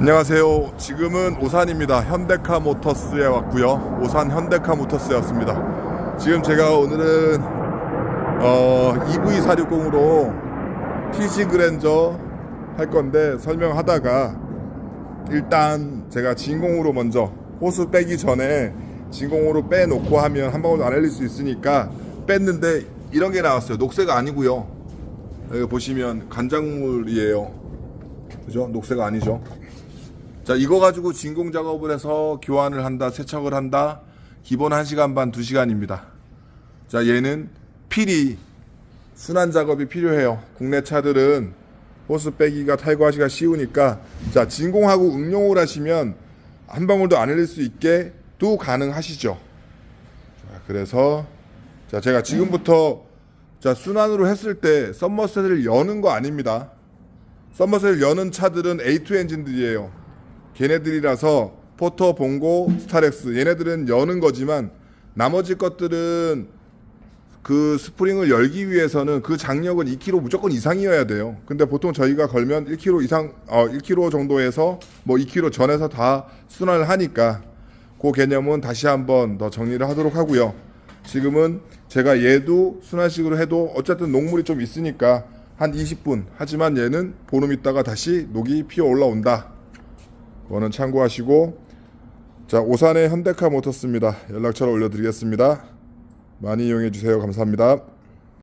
안녕하세요. 지금은 오산입니다. 현대카 모터스에 왔고요. 오산 현대카 모터스에 왔습니다. 지금 제가 오늘은 어, EV460으로 TC 그랜저 할 건데 설명하다가 일단 제가 진공으로 먼저 호수 빼기 전에 진공으로 빼놓고 하면 한 방울도 안 흘릴 수 있으니까 뺐는데 이런 게 나왔어요. 녹색 아니고요. 여기 보시면 간장물이에요. 그죠? 녹색 아니죠? 자, 이거 가지고 진공 작업을 해서 교환을 한다, 세척을 한다. 기본 1시간 반, 2시간입니다. 자, 얘는 필히 순환 작업이 필요해요. 국내 차들은 호스 빼기가 탈거하기가 쉬우니까 자, 진공하고 응용을 하시면 한 방울도 안 흘릴 수 있게 도 가능하시죠. 자, 그래서 자, 제가 지금부터 자, 순환으로 했을 때 썸머셋을 여는 거 아닙니다. 썸머셋을 여는 차들은 A2 엔진들이에요. 걔네들이라서 포터, 봉고, 스타렉스 얘네들은 여는 거지만 나머지 것들은 그 스프링을 열기 위해서는 그 장력은 2kg 무조건 이상이어야 돼요. 근데 보통 저희가 걸면 1kg 이상, 어, 1kg 정도에서 뭐 2kg 전에서 다 순환을 하니까 그 개념은 다시 한번 더 정리를 하도록 하고요. 지금은 제가 얘도 순환식으로 해도 어쨌든 녹물이 좀 있으니까 한 20분. 하지만 얘는 보름 있다가 다시 녹이 피어 올라온다. 그거는 참고하시고 자 오산의 현대카 모터스입니다. 연락처를 올려드리겠습니다. 많이 이용해 주세요. 감사합니다.